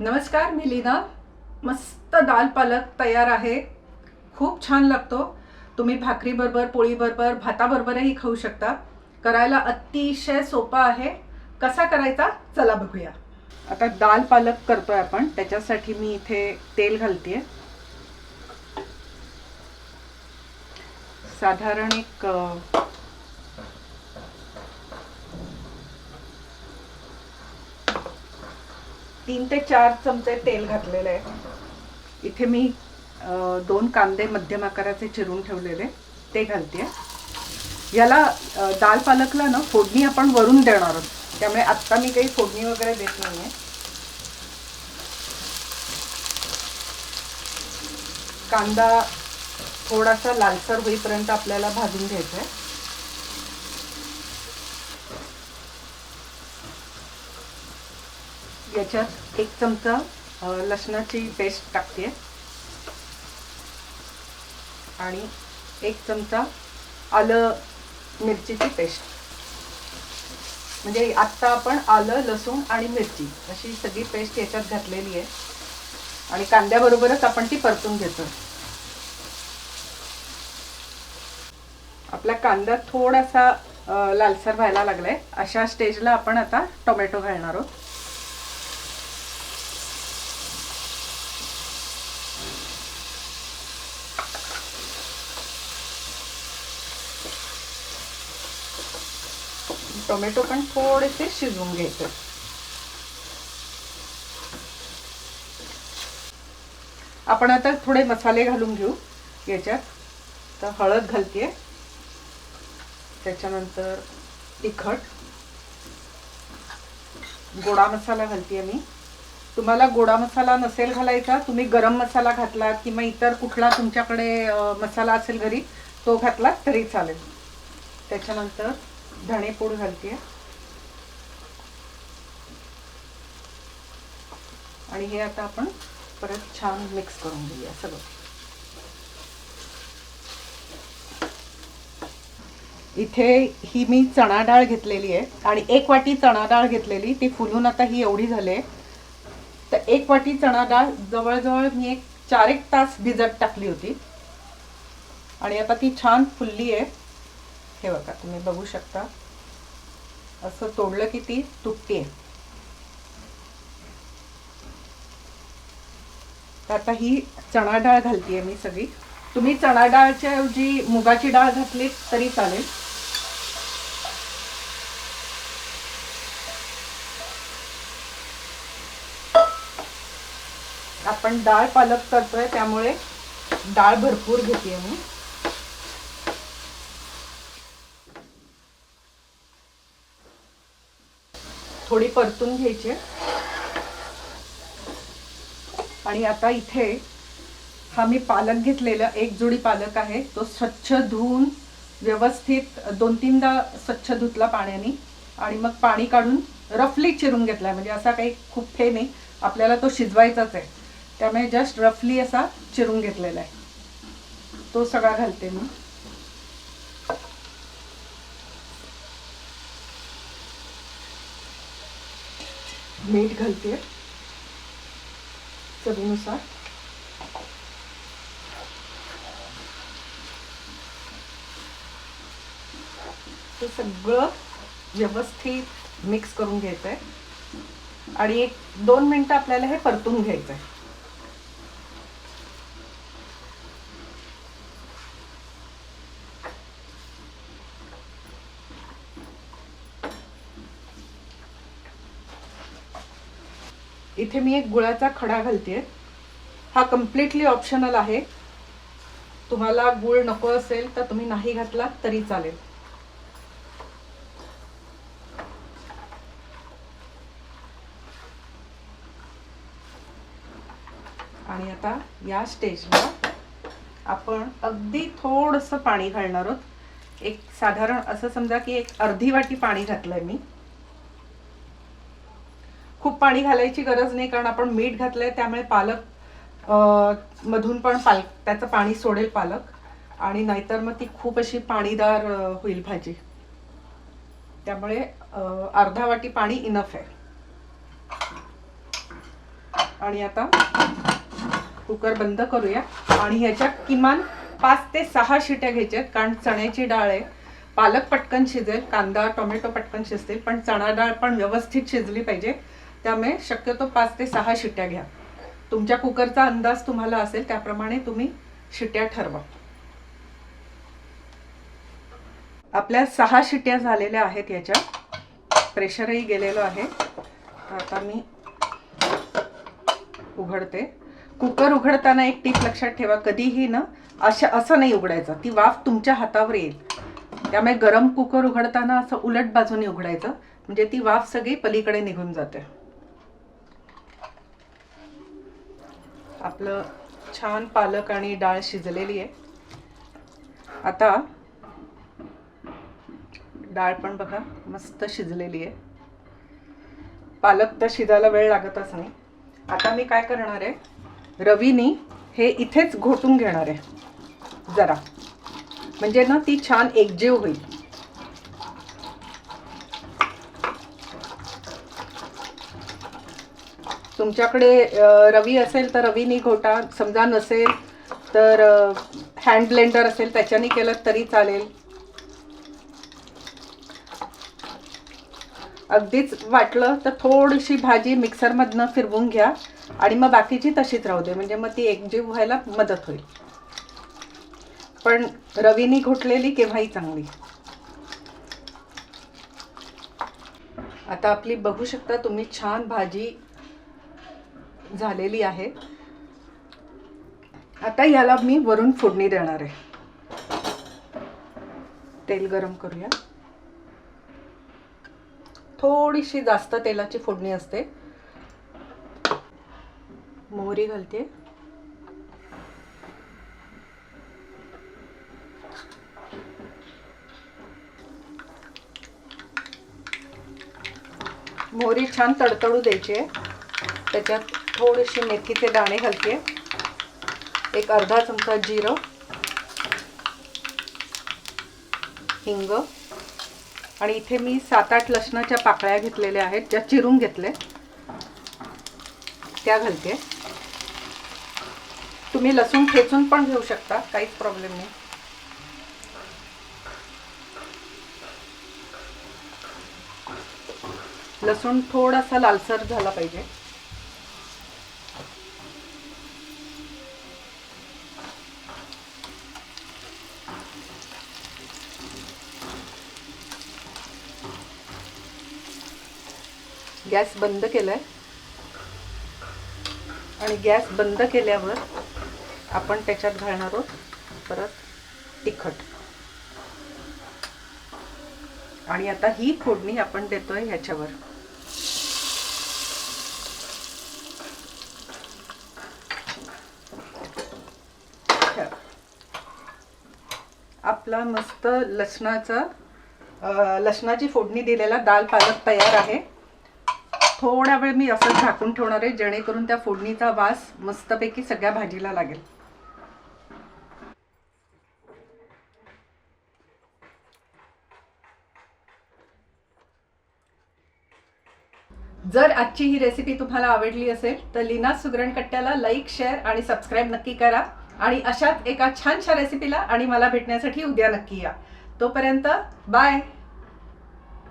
नमस्कार मी लीना. मस्त दाल पालक तयार आहे. खूप छान लागतो. तुम्ही भाकरीबरोबर पोळीबरोबर भाताबरोबरही खाऊ शकता. करायला अतिशय सोपा आहे. कसा करायचा? चला बघूया. आता दाल पालक करतोय आपण. त्याच्यासाठी मी इथे तेल घालते साधारण एक तीन ते चार चमचे तेल घातलेले आहे. इथे मी दोन कांदे मध्यम आकाराचे चिरून ठेवलेले ते घालते याला दाल पालकला ना फोडणी आपण वरून देणार आहोत. त्यामुळे आत्ता मी काही फोडणी वगैरे देत नाही आहे कांदा थोडासा लालसर होईपर्यंत आपल्याला भाजून घ्यायचा आहे त्याच्यात एक चमचा लसणाची पेस्ट टाकते. आणि एक चमचा आलं मिरचीची पेस्ट. म्हणजे आत्ता आपण आलं लसूण आणि मिरची अशी सगळी पेस्ट याच्यात घातलेली आहे. आणि कांद्याबरोबरच आपण ती परतून घेतो आपला कांदा थोडासा लालसर व्हायला लागलाय. अशा स्टेजला आपण आता टोमॅटो घालणार आहोत. टोमॅटो पण थोडेसे शिजवून घ्यायचे. आपण आता थोडे मसाले घालून घेऊ याच्यात. तर हळद घालते त्याच्यानंतर तिखट गोडा मसाला घालते मी. तुम्हाला गोडा मसाला नसेल घालायचा तुम्ही गरम मसाला घातलात किंवा इतर कुठला तुमच्याकडे मसाला असेल घरी तो घातलात तरी चालेल. त्याच्यानंतर धणेपूड घालते आणि हे आता आपण परत छान मिक्स करून घेऊया सगळं. इथे ही मी चणा डाळ घेतलेली आहे. आणि एक वाटी चणा डाळ घेतलेली. ती फुलून आता ही एवढी झाली आहे तर एक वाटी चणा डाळ जवळजवळ मी एक चार एक तास भिजत टाकली होती. आणि आता ती छान फुलली आहे हे बघा तुम्ही बघू शकता. असं तोडलं की ती तुटते. तर आता ही चणा डाळ घालतीये मी सगळी. तुम्ही चणा डाळच्या ऐवजी मुगाची डाळ घातली तरी चालेल. आपण डाळ पालक करतोय त्यामुळे डाळ भरपूर घेते मी. थोडी परतून घ्यायची आणि आता इथे हा मी पालक घेतलेला एक जोडी पालक आहे. तो स्वच्छ धुवून व्यवस्थित दोन तीनदा स्वच्छ धुतला पाण्याने. आणि मग पाणी काढून रफली चिरून घेतला म्हणजे असा काही खूप हे नाही. आपल्याला तो शिजवायचाच आहे. त्यामुळे जस्ट रफली असा चिरून घेतलेला आहे. तो सगळा घालते मी. मीठ घालते. चवीनुसार. हे सगळं व्यवस्थित मिक्स करून घ्यायचं आहे आणि एक दोन मिनटं आपल्याला हे परतून घ्यायचं आहे इथे मी एक गुळाचा खडा घालते हा कम्प्लिटली ऑप्शनल आहे. तुम्हाला गुळ नको असेल तर तुम्ही नाही घातला तरी चालेल. आणि आता या स्टेजला आपण अगदी थोडंसं पाणी घालणार आहोत. एक साधारण असं समजा की एक अर्धी वाटी पाणी घातलंय मी. खूप पाणी घालायची गरज नाही कारण आपण मीठ घातलंय त्यामुळे पालक मधून पण पाल त्याचं पाणी सोडेल पालक. आणि नाहीतर मग ती खूप अशी पाणीदार होईल भाजी. त्यामुळे अर्धा वाटी पाणी इनफ आहे. आणि आता कुकर बंद करूया. आणि ह्याच्या किमान पाच ते सहा शिट्या घ्यायच्यात कारण चण्याची डाळ आहे. पालक पटकन शिजेल कांदा टोमॅटो पटकन शिजतील पण चणा डाळ पण व्यवस्थित शिजली पाहिजे. त्यामुळे शक्यतो पाच ते सहा शिट्या घ्या. तुमच्या कुकरचा अंदाज तुम्हाला असेल त्याप्रमाणे तुम्ही शिट्या ठरवा. आपल्या सहा शिट्या झालेल्या आहेत याच्या. प्रेशरही गेलेलो आहे. आता मी उघडते. कुकर उघडताना एक टीप लक्षात ठेवा कधीही ना अशा असं नाही उघडायचं. ती वाफ तुमच्या हातावर येईल. त्यामुळे गरम कुकर उघडताना असं उलट बाजूने उघडायचं. म्हणजे ती वाफ सगळी पलीकडे निघून जाते. आपलं छान पालक आणि डाळ शिजलेली आहे. आता डाळ पण बघा मस्त शिजलेली आहे. पालक तर शिजायला वेळ लागतच नाही. आता मी काय करणार आहे रवीनी हे इथेच घोटून घेणार आहे. जरा. म्हणजे ना ती छान एकजीव होईल. तुमच्याकडे रवी असेल तर रवीनी घोटा समजा नसेल तर हँड ब्लेंडर असेल त्याच्याने केलं तरी चालेल. अगदीच वाटलं तर थोडीशी भाजी मिक्सरमधनं फिरवून घ्या आणि मग बाकीची तशीच राहू दे म्हणजे मग ती एकजीव व्हायला मदत होईल. पण रवीनी घोटलेली केव्हाही चांगली. आता आपली बघू शकता तुम्ही छान भाजी झालेली आहे. आता याला मी वरून फोडणी देणार आहे. तेल गरम करूया. थोडीशी जास्त तेलाची फोडणी असते. मोहरी घालते. मोहरी छान तडतडू द्यायची आहे. त्याच्यात थोडेसे मेथीचे दाणे घालते. एक अर्धा चमचा जिरं. हिंग. आणि इथे मी सात आठ लसणाच्या पाकळ्या घेतलेल्या आहेत ज्या चिरून घेतले. त्या घालते. तुम्ही लसूण ठेचून पण घेऊ शकता काहीच प्रॉब्लेम नाही. लसूण थोडासा लालसर झाला पाहिजे. गॅस बंद केलाय. आणि गॅस बंद केल्यावर आपण त्याच्यात घालणार आहोत परत तिखट. आणि आता ही फोडणी आपण देतोय ह्याच्यावर. आपला मस्त लसणाचा लसणाची फोडणी दिलेला दाल पालक तयार आहे. थोडा वेळ मी असं झाकून ठेवणार आहे जेणेकरून त्या फोडणीचा वास मस्तपैकी सगळ्या भाजीला लागेल. जर आजची ही रेसिपी तुम्हाला आवडली असेल तर लीना सुगरणकट्ट्याला लाईक शेअर आणि सबस्क्राईब नक्की करा. आणि अशाच एका छानशा रेसिपीला आणि मला भेटण्यासाठी उद्या नक्की या. तोपर्यंत बाय